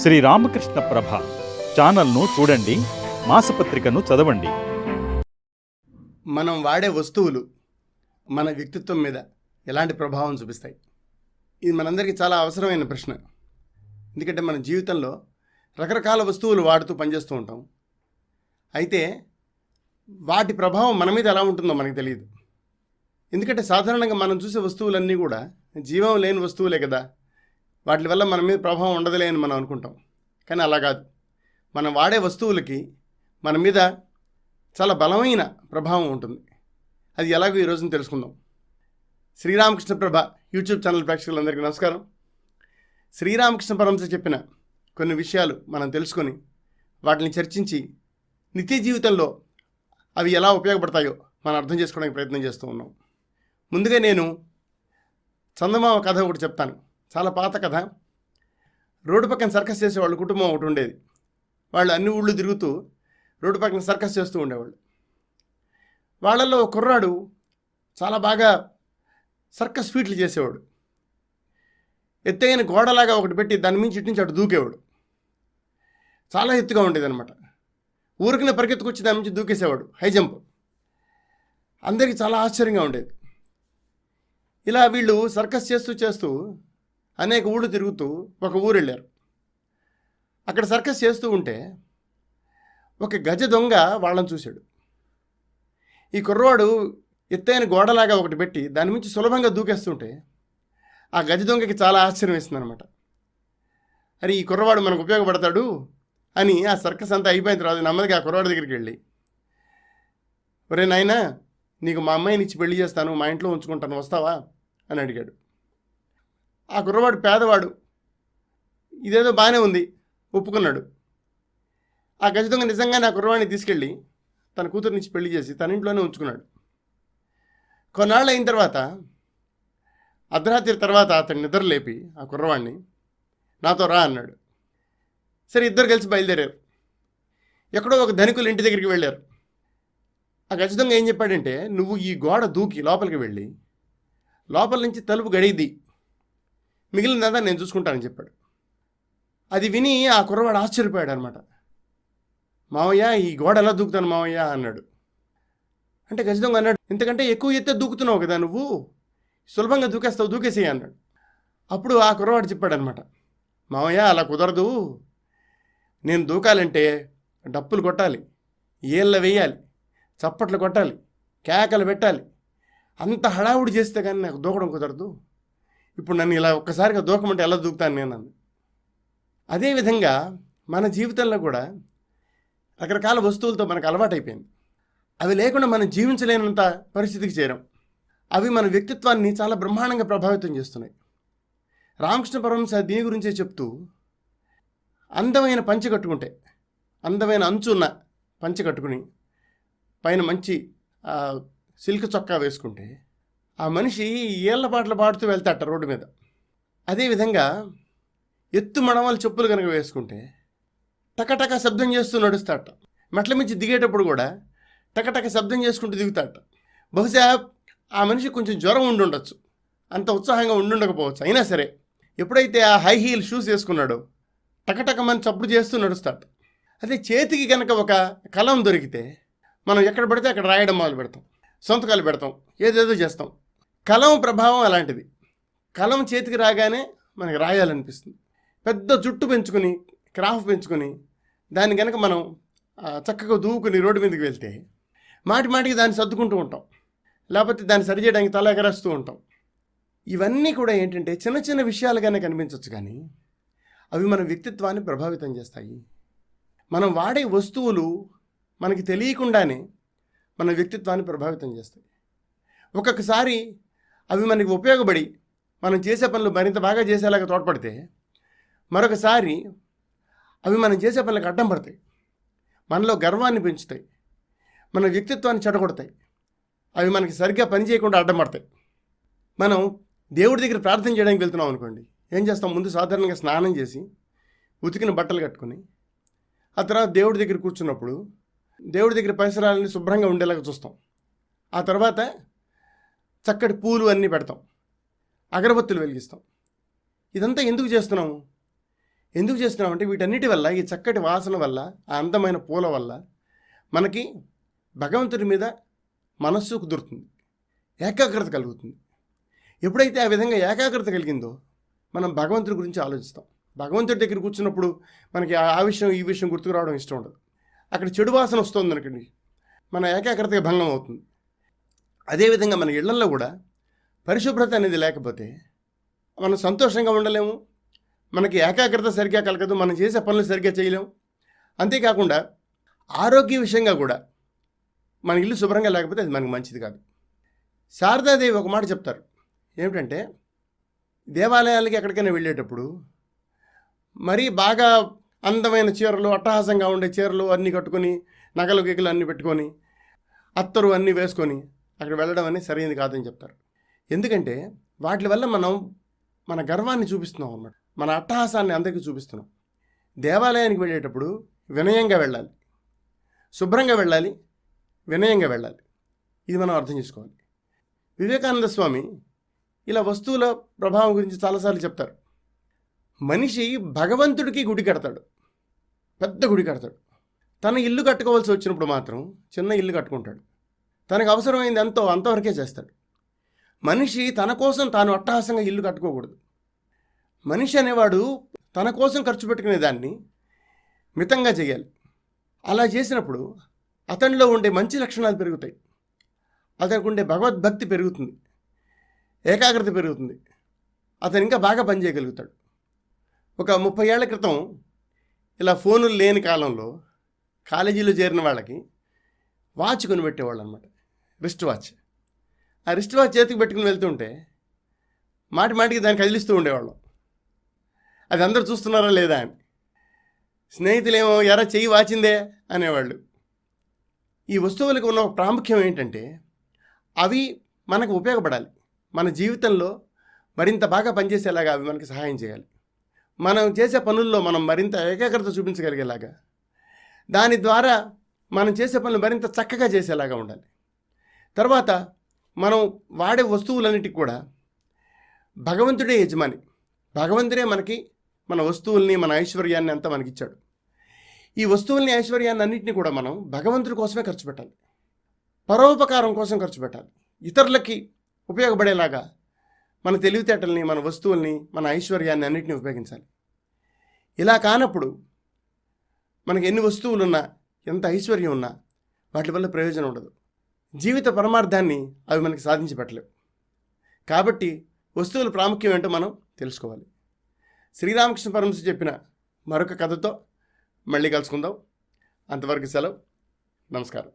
శ్రీ రామకృష్ణ ప్రభ ఛానల్ను చూడండి మాసపత్రికను చదవండి. మనం వాడే వస్తువులు మన వ్యక్తిత్వం మీద ఎలాంటి ప్రభావం చూపిస్తాయి? ఇది మనందరికీ చాలా అవసరమైన ప్రశ్న. ఎందుకంటే మన జీవితంలో రకరకాల వస్తువులు వాడుతూ పనిచేస్తూ ఉంటాం. అయితే వాటి ప్రభావం మన మీద ఎలా ఉంటుందో మనకు తెలియదు. ఎందుకంటే సాధారణంగా మనం చూసే వస్తువులన్నీ కూడా జీవం లేని వస్తువులే కదా. వాటి వల్ల మన మీద ప్రభావం ఉండదులే అని మనం అనుకుంటాం. కానీ అలా కాదు. మనం వాడే వస్తువులకి మన మీద చాలా బలమైన ప్రభావం ఉంటుంది. అది ఎలాగో ఈ రోజున తెలుసుకుందాం. శ్రీరామకృష్ణ ప్రభ యూట్యూబ్ ఛానల్ ప్రేక్షకులందరికీ నమస్కారం. శ్రీరామకృష్ణ పరమశ చెప్పిన కొన్ని విషయాలు మనం తెలుసుకొని వాటిని చర్చించి నిత్య జీవితంలో అవి ఎలా ఉపయోగపడతాయో మనం అర్థం చేసుకోవడానికి ప్రయత్నం చేస్తూ ఉన్నాం. ముందుగా నేను చందమామ కథ ఒకటి చెప్తాను. చాలా పాత కథ. రోడ్డు పక్కన సర్కస్ చేసే వాళ్ళ కుటుంబం ఒకటి ఉండేది. వాళ్ళు అన్ని ఊళ్ళు తిరుగుతూ రోడ్డు పక్కన సర్కస్ చేస్తూ ఉండేవాళ్ళు. వాళ్ళల్లో ఒక కుర్రాడు చాలా బాగా సర్కస్ ఫీట్లు చేసేవాడు. ఎత్తైన గోడలాగా ఒకటి పెట్టి దాని మించి ఇటు నుంచి అటు దూకేవాడు. చాలా ఎత్తుగా ఉండేది అనమాట ఊరికిన పరిగెత్తుకొచ్చి దాని నుంచి దూకేసేవాడు. High jump. అందరికీ చాలా ఆశ్చర్యంగా ఉండేది. ఇలా వీళ్ళు సర్కస్ చేస్తూ చేస్తూ అనేక ఊళ్ళు తిరుగుతూ ఒక ఊరు వెళ్ళారు అక్కడ సర్కస్ చేస్తూ ఉంటే ఒక గజ దొంగ వాళ్ళని చూశాడు. ఈ కుర్రవాడు ఎత్తైన గోడలాగా ఒకటి పెట్టి దాని నుంచి సులభంగా దూకేస్తుంటే ఆ గజ దొంగకి చాలా ఆశ్చర్యం వేస్తుంది అనమాట అరే ఈ కుర్రవాడు మనకు ఉపయోగపడతాడు అని ఆ సర్కస్ అంతా అయిపోయిన తర్వాత నెమ్మదిగా ఆ కుర్రవాడి దగ్గరికి వెళ్ళి ఒరే నాయనా నీకు మా అమ్మాయిని ఇచ్చి పెళ్ళి చేస్తాను మా ఇంట్లో ఉంచుకుంటాను వస్తావా? అని అడిగాడు. ఆ కుర్రవాడు పేదవాడు. ఇదేదో బాగానే ఉంది. ఒప్పుకున్నాడు. ఆ గజ నిజంగా నిజంగానే ఆ కుర్రవాడిని తీసుకెళ్ళి తన కూతురు నుంచి పెళ్ళి చేసి తన ఇంట్లోనే ఉంచుకున్నాడు. కొన్నాళ్ళు అయిన తర్వాత అర్ధరాత్రి తర్వాత అతను నిద్ర లేపి ఆ కుర్రవాడిని నాతో రా అన్నాడు. సరే ఇద్దరు కలిసి బయలుదేరారు. ఎక్కడో ఒక ధనికులు ఇంటి దగ్గరికి వెళ్ళారు. ఆ గజ ఏం చెప్పాడంటే నువ్వు ఈ గోడ దూకి లోపలికి వెళ్ళి లోపల నుంచి తలుపు గడిది మిగిలినదంతా నేను చూసుకుంటానని చెప్పాడు. అది విని ఆ కుర్రవాడు ఆశ్చర్యపోయాడు అనమాట మావయ్య ఈ గోడ ఎలా దూకుతాను మావయ్య? అన్నాడు. అంటే ఖచ్చితంగా అన్నాడు ఎందుకంటే ఎక్కువ ఎత్తే దూకుతున్నావు కదా నువ్వు? సులభంగా దూకేస్తావు దూకేసేయి అన్నాడు. అప్పుడు ఆ కుర్రవాడు చెప్పాడు అనమాట మావయ్య అలా కుదరదు. నేను దూకాలంటే డప్పులు కొట్టాలి ఏళ్ళ వేయాలి చప్పట్లు కొట్టాలి కేకలు పెట్టాలి. అంత హడావుడి చేస్తే కానీ నాకు దూకడం కుదరదు. ఇప్పుడు నన్ను ఇలా ఒక్కసారిగా దూకమంటే ఎలా దూకుతాను నేను అన్న అదేవిధంగా మన జీవితంలో కూడా రకరకాల వస్తువులతో మనకు అలవాటైపోయింది. అవి లేకుండా మనం జీవించలేనంత పరిస్థితికి చేరాం. అవి మన వ్యక్తిత్వాన్ని చాలా బ్రహ్మాండంగా ప్రభావితం చేస్తున్నాయి. రామకృష్ణ పరమహంస దీని గురించే చెప్తూ అందమైన పంచె కట్టుకుంటే అందమైన అంచున్న పంచె కట్టుకుని పైన మంచి సిల్క్ చొక్కా వేసుకుంటే ఆ మనిషి ఏళ్ళ పాటలు పాడుతూ వెళ్తాట రోడ్డు మీద. అదేవిధంగా ఎత్తు మడమల చెప్పులు కనుక వేసుకుంటే టకటక శబ్దం చేస్తూ నడుస్తాట. మెట్ల మించి దిగేటప్పుడు కూడా టకటక శబ్దం చేసుకుంటూ దిగుతాట. బహుశా ఆ మనిషి కొంచెం జ్వరం ఉండుండొచ్చు. అంత ఉత్సాహంగా ఉండుండకపోవచ్చు. అయినా సరే ఎప్పుడైతే ఆ హై హీల్ షూస్ వేసుకున్నాడో టకటకమని చప్పుడు చేస్తూ నడుస్తాడు అదే చేతికి కనుక ఒక కలం దొరికితే మనం ఎక్కడ పడితే అక్కడ రాయడం మొదలు పెడతాం సొంతకాలు పెడతాం. ఏదేదో చేస్తాం. కలం ప్రభావం అలాంటిది. కలం చేతికి రాగానే మనకి రాయాలనిపిస్తుంది. పెద్ద జుట్టు పెంచుకొని క్రాఫ్ పెంచుకొని దాన్ని కనుక మనం చక్కగా దూకుని రోడ్డు మీదకి వెళ్తే మాటి మాటికి దాన్ని సర్దుకుంటూ ఉంటాం. లేకపోతే దాన్ని సరిచేయడానికి తల ఎగరేస్తూ ఉంటాం. ఇవన్నీ కూడా ఏంటంటే చిన్న చిన్న విషయాలుగానే కనిపించవచ్చు కానీ అవి మన వ్యక్తిత్వాన్ని ప్రభావితం చేస్తాయి. మనం వాడే వస్తువులు మనకి తెలియకుండానే మన వ్యక్తిత్వాన్ని ప్రభావితం చేస్తాయి. ఒక్కొక్కసారి అవి మనకి ఉపయోగపడి మనం చేసే పనులు మరింత బాగా చేసేలాగా తోడ్పడితే మరొకసారి అవి మనం చేసే పనులకు అడ్డం పడతాయి. మనలో గర్వాన్ని పెంచుతాయి. మన వ్యక్తిత్వాన్ని చెడగొడతాయి. అవి మనకి సరిగ్గా పని చేయకుండా అడ్డం పడతాయి. మనం దేవుడి దగ్గర ప్రార్థన చేయడానికి వెళ్తున్నాం అనుకోండి. ఏం చేస్తాం? ముందు సాధారణంగా స్నానం చేసి ఉతికిన బట్టలు కట్టుకొని ఆ తర్వాత దేవుడి దగ్గర కూర్చున్నప్పుడు దేవుడి దగ్గర పరిసరాలని శుభ్రంగా ఉండేలాగా చూస్తాం. ఆ తర్వాత చక్కటి పూలు అన్నీ పెడతాం. అగరబత్తులు వెలిగిస్తాం. ఇదంతా ఎందుకు చేస్తున్నాము? ఎందుకు చేస్తున్నామంటే వీటన్నిటి వల్ల ఈ చక్కటి వాసన వల్ల ఆ అందమైన పూల వల్ల మనకి భగవంతుడి మీద మనస్సు కుదురుతుంది. ఏకాగ్రత కలుగుతుంది. ఎప్పుడైతే ఆ విధంగా ఏకాగ్రత కలిగిందో మనం భగవంతుడి గురించి ఆలోచిస్తాం. భగవంతుడి దగ్గర కూర్చున్నప్పుడు మనకి ఆ ఆ విషయం ఈ విషయం గుర్తుకు రావడం ఇష్టం ఉండదు. అక్కడ చెడు వాసన వస్తుంది అనుకోండి మన ఏకాగ్రతగా భంగం అవుతుంది. అదేవిధంగా మన ఇళ్ళలో కూడా పరిశుభ్రత అనేది లేకపోతే మనం సంతోషంగా ఉండలేము. మనకి ఏకాగ్రత సరిగ్గా కలగదు. మనం చేసే పనులు సరిగ్గా చేయలేము. అంతేకాకుండా ఆరోగ్య విషయంగా కూడా మన ఇల్లు శుభ్రంగా లేకపోతే అది మనకు మంచిది కాదు. శారదాదేవి ఒక మాట చెప్తారు. ఏమిటంటే దేవాలయాలకి ఎక్కడికైనా వెళ్ళేటప్పుడు మరీ బాగా అందమైన చీరలు అట్టహాసంగా ఉండే చీరలు అన్నీ కట్టుకొని నగలు గిగలు అన్నీ పెట్టుకొని అత్తరు అన్నీ వేసుకొని అక్కడ వెళ్ళడం అనేది సరైనది కాదని చెప్తారు. ఎందుకంటే వాటి వల్ల మనం మన గర్వాన్ని చూపిస్తున్నాం అన్నమాట. మన అట్టహాసాన్ని అందరికీ చూపిస్తున్నాం. దేవాలయానికి వెళ్ళేటప్పుడు వినయంగా వెళ్ళాలి. శుభ్రంగా వెళ్ళాలి. వినయంగా వెళ్ళాలి. ఇది మనం అర్థం చేసుకోవాలి. వివేకానంద స్వామి ఇలా వస్తువుల ప్రభావం గురించి చాలాసార్లు చెప్తారు. మనిషి భగవంతుడికి గుడి కడతాడు. పెద్ద గుడి కడతాడు. తన ఇల్లు కట్టుకోవాల్సి వచ్చినప్పుడు మాత్రం చిన్న ఇల్లు కట్టుకుంటాడు. తనకు అవసరమైంది ఎంతో అంతవరకే చేస్తాడు. మనిషి తన కోసం తాను అట్టహాసంగా ఇల్లు కట్టుకోకూడదు. మనిషి అనేవాడు తన కోసం ఖర్చు పెట్టుకునే దాన్ని మితంగా చేయాలి. అలా చేసినప్పుడు అతనిలో ఉండే మంచి లక్షణాలు పెరుగుతాయి. అతనికి ఉండే భగవద్భక్తి పెరుగుతుంది. ఏకాగ్రత పెరుగుతుంది. అతను ఇంకా బాగా పనిచేయగలుగుతాడు ఒక ముప్పై ఏళ్ళ క్రితం ఇలా ఫోనులు లేని కాలంలో కాలేజీలో చేరిన వాళ్ళకి వాచ్ కొనిపెట్టేవాళ్ళు అనమాట రిస్ట్ వాచ్ ఆ రిస్ట్ వాచ్ చేతికి పెట్టుకుని వెళ్తుంటే మాటి మాటికి దాన్ని కదిలిస్తూ ఉండేవాళ్ళం. అది అందరు చూస్తున్నారా లేదా అని. స్నేహితులేమో ఎరా చెయ్యి వాచిందే అనేవాళ్ళు. ఈ వస్తువులకు ఉన్న ప్రాముఖ్యం ఏంటంటే అవి మనకు ఉపయోగపడాలి. మన జీవితంలో మరింత బాగా పనిచేసేలాగా అవి మనకి సహాయం చేయాలి. మనం చేసే పనుల్లో మనం మరింత ఏకాగ్రత చూపించగలిగేలాగా దాని ద్వారా మనం చేసే పనులు మరింత చక్కగా చేసేలాగా ఉండాలి. తర్వాత మనం వాడే వస్తువులన్నిటికి కూడా భగవంతుడే యజమాని. భగవంతుడే మనకి మన వస్తువుల్ని మన ఐశ్వర్యాన్ని అంతా మనకిచ్చాడు. ఈ వస్తువుల్ని ఐశ్వర్యాన్ని అన్నింటినీ కూడా మనం భగవంతుడి కోసమే ఖర్చు పెట్టాలి. పరోపకారం కోసం ఖర్చు పెట్టాలి. ఇతరులకి ఉపయోగపడేలాగా మన తెలివితేటల్ని మన వస్తువుల్ని మన ఐశ్వర్యాన్ని అన్నింటినీ ఉపయోగించాలి. ఇలా కానప్పుడు మనకి ఎన్ని వస్తువులు ఉన్నా ఎంత ఐశ్వర్యం ఉన్నా వాటి వల్ల ప్రయోజనం ఉండదు. జీవిత పరమార్థాన్ని అవి మనకి సాధించి పెట్టలేవు. కాబట్టి వస్తువుల ప్రాముఖ్యం ఏంటో మనం తెలుసుకోవాలి. శ్రీరామకృష్ణ పరమశ చెప్పిన మరొక కథతో మళ్ళీ కలుసుకుందాం. అంతవరకు సెలవు. నమస్కారం.